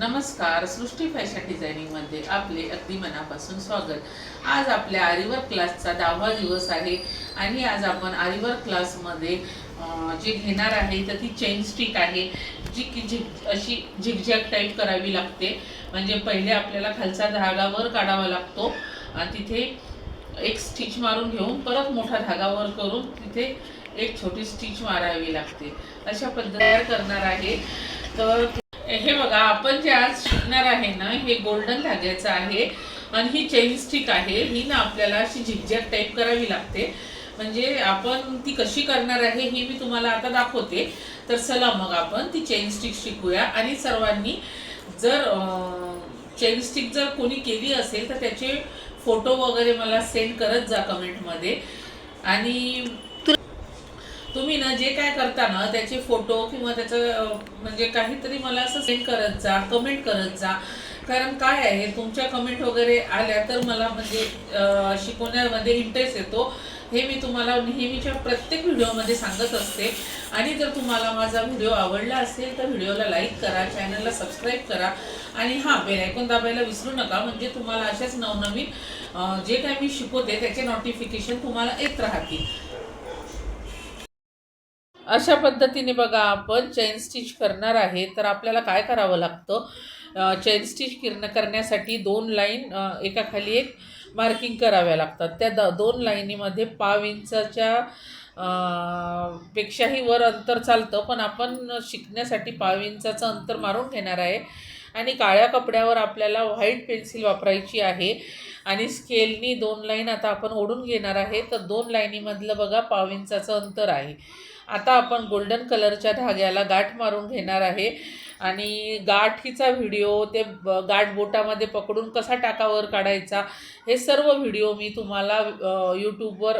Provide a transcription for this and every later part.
नमस्कार सृष्टी फॅशन डिझायनिंगमध्ये आपले अगदी मनापासून स्वागत. आज आपल्या आरिवर क्लासचा दहावा दिवस आहे आणि आज आपण आरिवर क्लासमध्ये जी जे घेणार आहे तर ती चेन स्टिक आहे जी की झिग अशी झिगझॅग टाईप करावी लागते. म्हणजे पहिले आपल्याला खालचा धागा वर काढावा लागतो आणि तिथे एक स्टिच मारून घेऊन परत मोठा धागा वर करून तिथे एक छोटी स्टिच मारावी लागते. अशा पद्धतीने करणार आहे. तर हे बघा आपण जे आज शिकणार आहे ना हे गोल्डन धाग्याचं आहे आणि ही चेन स्टिक आहे. ही ना आपल्याला अशी झिकझॅक टाईप करावी लागते. म्हणजे आपण ती कशी करणार आहे हे मी तुम्हाला आता दाखवते. तर चला मग आपण ती चेन स्टिक शिकूया. आणि सर्वांनी जर चेन स्टिक जर कोणी केली असेल तर त्याचे फोटो वगैरे मला सेंड करत जा कमेंटमध्ये आणि तुम्ही ना जे काय करता ना त्याचे फोटो किंवा त्याचं म्हणजे काहीतरी मला असं सेंड करत जा कमेंट करत जा. कारण काय आहे तुमच्या कमेंट वगैरे आल्या तर मला म्हणजे शिकवण्यामध्ये इंटरेस्ट येतो. हे मी तुम्हाला नेहमीच्या प्रत्येक व्हिडिओमध्ये सांगत असते. आणि जर तुम्हाला माझा व्हिडिओ आवडला असेल तर व्हिडिओला लाईक करा चॅनलला सबस्क्राईब करा. आणि हां बेलायकॉन दाबायला विसरू नका. म्हणजे तुम्हाला अशाच नवनवीन जे काय मी शिकवते त्याचे नोटिफिकेशन तुम्हाला येत राहतील. अशा पद्धतीने बघा आपण चेन स्टिच करणार आहे तर आपल्याला काय करावं लागतं? चेन स्टिच किरण करण्यासाठी दोन लाईन एकाखाली एक मार्किंग कराव्या लागतात. त्या द दोन लाईनीमध्ये पाव इंचाच्या पेक्षाही वर अंतर चालतं पण आपण शिकण्यासाठी पाव इंचाचं अंतर मारून घेणार आहे. आणि काळ्या कपड्यावर आपल्याला व्हाईट पेन्सिल वापरायची आहे. आणि स्केलनी दोन लाईन आता आपण ओढून घेणार आहे तर दोन लाईनीमधलं बघा पाव इंचाचं अंतर आहे. आता आपण गोल्डन कलरच्या धाग्याला गाठ मारून घेणार आहे. आणि गाठीचा व्हिडिओ ते ब- गाठ बोटामध्ये पकडून कसा टाकावर काढायचा हे सर्व व्हिडिओ मी तुम्हाला यूट्यूबवर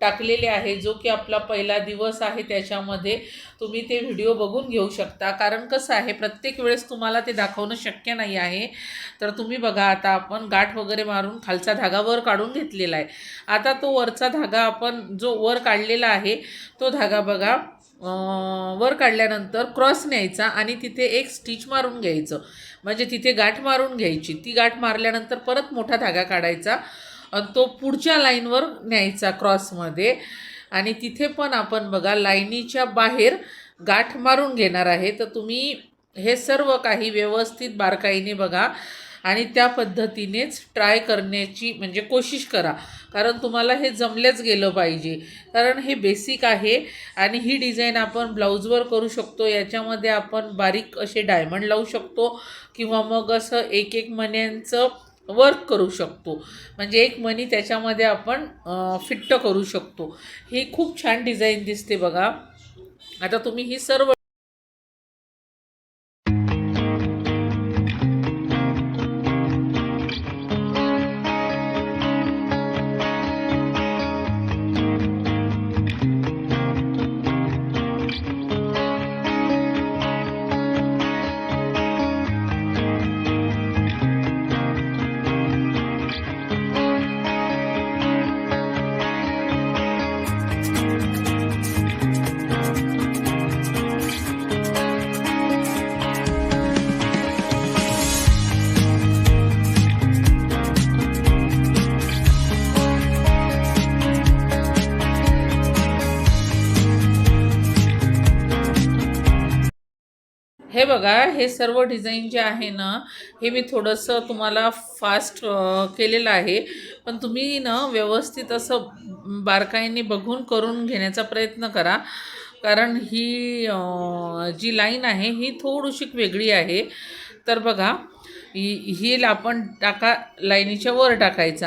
टाकलेले आहे जो की आपला पहिला दिवस आहे त्याच्यामध्ये तुम्ही ते व्हिडिओ बघून घेऊ शकता. कारण कसं आहे प्रत्येक वेळेस तुम्हाला ते दाखवणं शक्य नाही आहे. तर तुम्ही बघा आता आपण गाठ वगैरे मारून खालचा धागा वर काढून घेतलेला आहे. आता तो वरचा धागा आपण जो वर काढलेला आहे तो धागा बघा. वर काढल्यानंतर क्रॉस न्यायचा आणि तिथे एक स्टिच मारून घ्यायचं. म्हणजे तिथे गाठ मारून घ्यायची. ती गाठ मारल्यानंतर परत मोठा धागा काढायचा आणि तो पुढच्या लाईनवर न्यायचा क्रॉसमध्ये. आणि तिथे पण आपण बघा लाईनीच्या बाहेर गाठ मारून घेणार आहे. तर तुम्ही हे सर्व काही व्यवस्थित बारकाईने बघा. आणि त्या पद्धतीनेच ट्राय करण्याची म्हणजे कोशिश करा. कारण तुम्हाला हे जमल्याच गेलं पाहिजे. कारण हे बेसिक आहे आणि ही डिझाईन आपण ब्लाऊजवर करू शकतो. याच्यामध्ये आपण बारीक असे डायमंड लावू शकतो किंवा मग असं एक एक मण्यांचं वर्क करू शकतो. म्हणजे एक मनी त्याच्यामध्ये आपण फिट्ट करू शकतो. ही खूप छान डिझाईन दिसते बघा. आता तुम्ही ही सर्व हे बघा हे सर्व डिझाईन जे आहे ना हे मी थोडंसं तुम्हाला फास्ट केलेलं आहे. पण तुम्ही ना व्यवस्थित असं बारकाईने बघून करून घेण्याचा प्रयत्न करा. कारण ही जी लाईन आहे ही थोडीशी वेगळी आहे. तर बघा ही ही आपण टाका लाईनीच्या वर टाकायचा.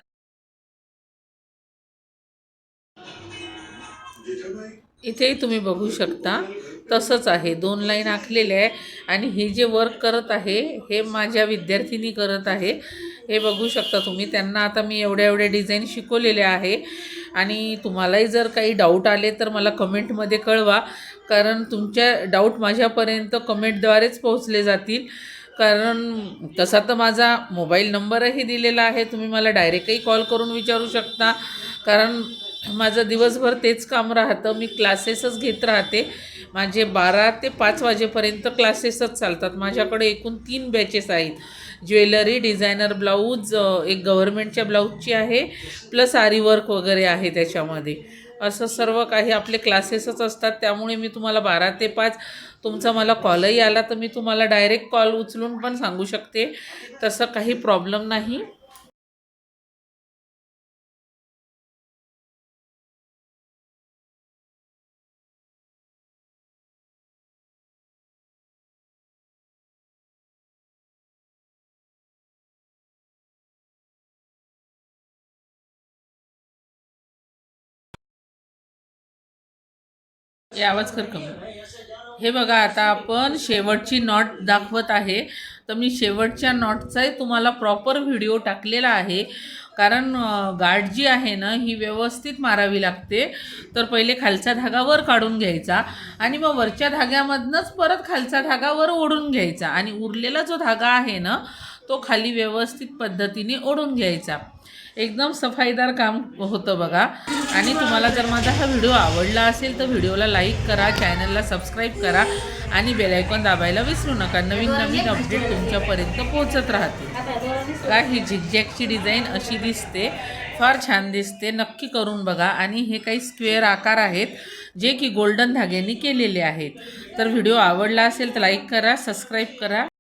इथेही तुम्ही बघू शकता. तसंच आहे. दोन लाईन आखलेले आहे आणि हे जे वर्क करत आहे हे माझ्या विद्यार्थिनी करत आहे. हे बघू शकता तुम्ही त्यांना आता मी एवढ्या एवढ्या डिझाईन शिकवलेल्या आहे. आणि तुम्हालाही जर काही डाऊट आले तर मला कमेंटमध्ये कळवा. कारण तुमच्या डाऊट माझ्यापर्यंत कमेंटद्वारेच पोहोचले जातील. कारण तसा तर माझा मोबाईल नंबरही दिलेला आहे. तुम्ही मला डायरेक्टही कॉल करून विचारू शकता. कारण माझं दिवसभर तेच काम राहतं. मी क्लासेसच घेत राहते. माझे बारा ते पाच वाजेपर्यंत क्लासेसच चालतात. माझ्याकडे एकूण तीन बॅचेस आहेत. ज्वेलरी डिझायनर ब्लाऊज एक गव्हर्मेंटच्या ब्लाऊजची आहे. प्लस आरी वर्क वगैरे आहे त्याच्यामध्ये. असं सर्व काही आपले क्लासेसच असतात. त्यामुळे मी तुम्हाला बारा ते पाच तुमचा मला कॉलही आला तर मी तुम्हाला डायरेक्ट कॉल उचलून पण सांगू शकते. तसं काही प्रॉब्लेम नाही. हे आवाज कर कमी. हे बघा आता आपण शेवटची नॉट दाखवत आहे. तर मी शेवटच्या नॉटचाही तुम्हाला प्रॉपर व्हिडिओ टाकलेला आहे. कारण गाठ जी आहे ना ही व्यवस्थित मारावी लागते. तर पहिले खालचा धागा वर काढून घ्यायचा आणि मग वरच्या धाग्यामधनंच परत खालचा धागा वर ओढून घ्यायचा. आणि उरलेला जो धागा आहे ना तो खाली व्यवस्थित पद्धतीने ओढून घ्यायचा. एकदम सफाईदार काम होतं बघा. आणि तुम्हाला जर माझा हा व्हिडिओ आवडला असेल तर व्हिडिओला लाईक करा चॅनलला सबस्क्राईब करा आणि बेलायकॉन दाबायला विसरू नका. नवीन नवीन अपडेट तुमच्यापर्यंत पोहोचत राहते का ही झिगझॅगची डिझाईन अशी दिसते फार छान दिसते. नक्की करून बघा. आणि हे काही स्क्वेअर आकार आहेत जे की गोल्डन धाग्यांनी केलेले आहेत. तर व्हिडिओ आवडला असेल तर लाईक करा सबस्क्राईब करा.